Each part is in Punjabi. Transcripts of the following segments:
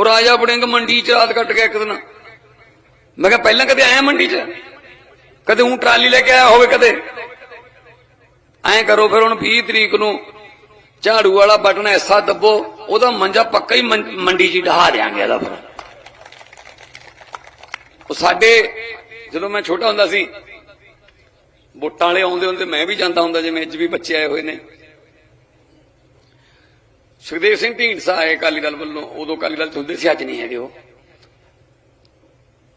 ਉਹ ਰਾਜਾ ਬੜਿੰਗ ਮੰਡੀ ਚ ਰਾਤ ਕੱਟ ਗਿਆ ਇੱਕ ਦਿਨ। ਮੈਂ ਕਿਹਾ ਪਹਿਲਾਂ ਕਦੇ ਆਇਆ ਮੰਡੀ ਚ? ਕਦੇ ਹੂੰ ਟਰਾਲੀ ਲੈ ਕੇ ਆਇਆ ਹੋਵੇ ਕਦੇ? ਐਂ ਕਰੋ ਫਿਰ ਹੁਣ 20 ਤਰੀਕ ਨੂੰ ਝਾੜੂ ਵਾਲਾ ਬਟਨ ਐਸਾ ਦੱਬੋ, ਉਹਦਾ ਮੰਜਾ ਪੱਕਾ ਹੀ ਮੰਡੀ 'ਚ ਹੀ ਢਹਾ ਦਿਆਂਗੇ ਇਹਦਾ ਫਿਰ। ਉਹ ਸਾਡੇ, ਜਦੋਂ ਮੈਂ ਛੋਟਾ ਹੁੰਦਾ ਸੀ, ਵੋਟਾਂ ਵਾਲੇ ਆਉਂਦੇ ਹੁੰਦੇ, ਮੈਂ ਵੀ ਜਾਂਦਾ ਹੁੰਦਾ, ਜਿਵੇਂ ਅੱਜ ਵੀ ਬੱਚੇ ਆਏ ਹੋਏ ਨੇ। ਸੁਖਦੇਵ ਸਿੰਘ ਢੀਂਡਸਾ ਆਏ ਅਕਾਲੀ ਦਲ ਵੱਲੋਂ, ਉਦੋਂ ਅਕਾਲੀ ਦਲ 'ਚ ਹੁੰਦੇ ਸੀ, ਅੱਜ ਨਹੀਂ ਹੈਗੇ ਉਹ।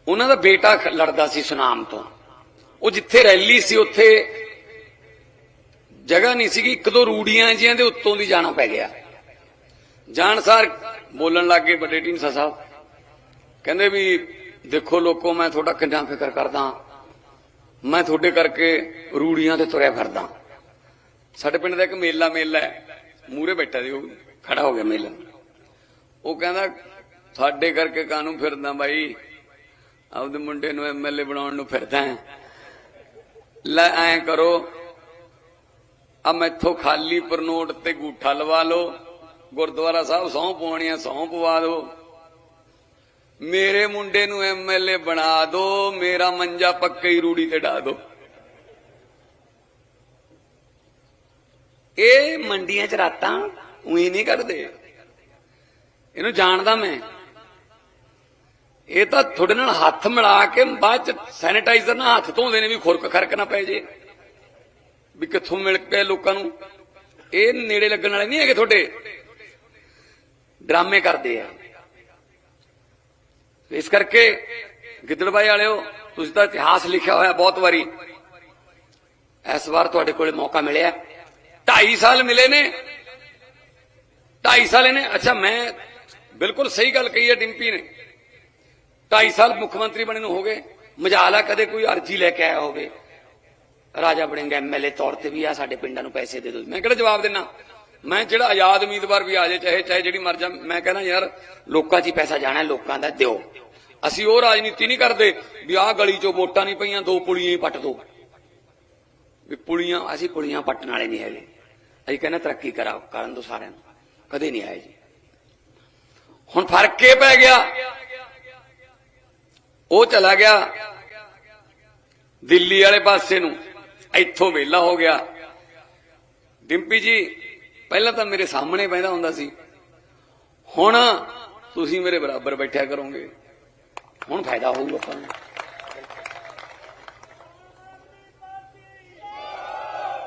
ਉਹਨਾਂ ਦਾ ਬੇਟਾ ਲੜਦਾ ਸੀ ਸੁਨਾਮ ਤੋਂ। ਉਹ ਜਿੱਥੇ ਰੈਲੀ ਸੀ, ਉੱਥੇ ਜਗ੍ਹਾ ਨਹੀਂ ਸੀਗੀ, ਇੱਕ ਦੋ ਰੂੜੀਆਂ ਜੀਆਂ ਦੇ ਉੱਤੋਂ ਦੀ ਜਾਣਾ ਪੈ ਗਿਆ। ਜਾਣ ਸਾਰ ਬੋਲਣ ਲੱਗੇ ਵੱਡੇ ਢੀਂਡਸਾ ਸਾਹਿਬ। ਕਹਿੰਦੇ ਵੀ, ਦੇਖੋ ਲੋਕੋ, ਮੈਂ ਤੁਹਾਡਾ ਕਿੰਨਾ ਫਿਕਰ ਕਰਦਾ। ਮੈਂ ਤੁਹਾਡੇ ਕਰਕੇ ਰੂੜੀਆਂ ਤੇ ਤੁਰਿਆ ਫਿਰਦਾ। ਸਾਡੇ ਪਿੰਡ ਦਾ ਇੱਕ ਮੇਲਾ ਮੇਲਾ ਹੈ। ਮੂਰੇ ਬੈਠਾ ਸੀ ਉਹ ਖੜਾ ਹੋ ਗਿਆ ਮੇਲਾ। ਉਹ ਕਹਿੰਦਾ, ਸਾਡੇ ਕਰਕੇ ਕਾਨੂੰ ਫਿਰਦਾ ਬਾਈ? ਆਪਦੇ ਮੁੰਡੇ ਨੂੰ ਐਮਐਲਏ ਬਣਾਉਣ ਨੂੰ ਫਿਰਦਾ ਲੈ ਐਂ ਕਰੋ, ਆ ਮੈਥੋਂ ਖਾਲੀ ਪਰਨੋਟ ਤੇ ਗੂਠਾ ਲਵਾ ਲਓ। ਗੁਰਦੁਆਰਾ ਸਾਹਿਬ ਸਹੁੰ ਪਵਾਉਣੀਆਂ ਸਹੁੰ ਪਵਾ ਦਿਓ। ਮੇਰੇ ਮੁੰਡੇ ਨੂੰ ਐਮਐਲਏ ਬਣਾ ਦਿਓ, ਮੇਰਾ ਮੰਜਾ ਪੱਕੇ ਹੀ ਰੂੜੀ ਤੇ ਢਾ ਦਿਓ। ਇਹ ਮੰਡੀਆਂ 'ਚ ਰਾਤਾਂ ਉਹੀ ਨਹੀਂ ਕਰਦੇ। ਇਹਨੂੰ ਜਾਣਦਾ ਮੈਂ। ਇਹ ਤਾਂ ਤੁਹਾਡੇ ਨਾਲ ਹੱਥ ਮਿਲਾ ਕੇ ਬਾਅਦ ਚ ਸੈਨੀਟਾਈਜ਼ਰ ਨਾਲ ਹੱਥ ਧੋਂਦੇ ਨੇ ਵੀ ਖੁਰਕ ਖਰਕ ਨਾ ਪੈ ਜੇ। ਵੀ ਕਿੱਥੋਂ ਮਿਲ ਕੇ ਲੋਕਾਂ ਨੂੰ। ਇਹ ਨੇੜੇ ਲੱਗਣ ਵਾਲੇ ਨਹੀਂ ਹੈਗੇ ਤੁਹਾਡੇ। ਡਰਾਮੇ ਕਰਦੇ ਆ। ਇਸ ਕਰਕੇ ਗਿੱਦੜਬਾਈ ਵਾਲਿਓ, ਤੁਸੀਂ ਤਾਂ ਇਤਿਹਾਸ ਲਿਖਿਆ ਹੋਇਆ ਬਹੁਤ ਵਾਰੀ। ਇਸ ਵਾਰ ਤੁਹਾਡੇ ਕੋਲੇ ਮੌਕਾ ਮਿਲਿਆ। 2.5 ਸਾਲ ਮਿਲੇ ਨੇ। 2.5 ਸਾਲ ਇਹਨੇ, ਅੱਛਾ, ਮੈਂ ਬਿਲਕੁਲ ਸਹੀ ਗੱਲ ਕਹੀ ਹੈ ਡਿੰਪੀ ਨੇ। 2.5 ਸਾਲ ਮੁੱਖ ਮੰਤਰੀ ਬਣੇ ਨੂੰ ਹੋ ਗਏ। ਮਜਾਲਾ ਕਦੇ ਕੋਈ ਅਰਜੀ ਲੈ ਕੇ ਆਇਆ ਹੋਵੇ। ਰਾਜਾ ਬਣੇਗਾ ਐਮਐਲਏ ਤੌਰ ਤੇ ਵੀ ਆ, ਸਾਡੇ ਪਿੰਡਾਂ ਨੂੰ ਪੈਸੇ ਦੇ ਦਿਓ। ਮੈਂ ਕਿਹੜਾ ਜਵਾਬ ਦੇਣਾ ਮੈਂ ਜਿਹੜਾ ਆਜ਼ਾਦ ਉਮੀਦਵਾਰ ਵੀ ਆ ਜਾਏ ਚਾਹੇ ਚਾਹੇ ਜਿਹੜੀ ਮਰ ਮੈਂ ਕਹਿੰਦਾ ਯਾਰ, ਲੋਕਾਂ 'ਚ ਹੀ ਪੈਸਾ ਜਾਣਾ ਲੋਕਾਂ ਦਾ ਦਿਓ। ਅਸੀਂ ਉਹ ਰਾਜਨੀਤੀ ਨਹੀਂ ਕਰਦੇ ਵੀ ਆਹ ਗਲੀ 'ਚੋਂ ਵੋਟਾਂ ਨਹੀਂ ਪਈਆਂ, ਦੋ ਪੁਲੀਆਂ ਹੀ ਪੱਟ ਦੋ। ਵੀ ਪੁਲੀਆਂ, ਅਸੀਂ ਪੁਲੀਆਂ ਪੱਟਣ ਵਾਲੇ ਨਹੀਂ ਹੈਗੇ। ਅਸੀਂ ਕਹਿੰਦਾ ਤਰੱਕੀ ਕਰਾ ਕਰਨ ਦੋ ਸਾਰਿਆਂ ਨੂੰ। ਕਦੇ ਨਹੀਂ ਆਏ ਜੀ। ਹੁਣ ਫ਼ਰਕ ਇਹ ਪੈ ਗਿਆ, ਉਹ ਚਲਾ ਗਿਆ ਦਿੱਲੀ ਵਾਲੇ ਪਾਸੇ ਨੂੰ, ਇੱਥੋਂ ਵੇਲਾ ਹੋ ਗਿਆ। ਡਿੰਪੀ ਜੀ, ਪਹਿਲਾਂ ਤਾਂ ਮੇਰੇ ਸਾਹਮਣੇ ਬੈਠਾ ਹੁੰਦਾ ਸੀ। ਹੁਣ ਤੁਸੀਂ ਮੇਰੇ ਬਰਾਬਰ ਬੈਠਿਆ ਕਰੋਗੇ, ਹੁਣ ਫਾਇਦਾ ਹੋਊਗਾ ਆਪਾਂ ਨੂੰ।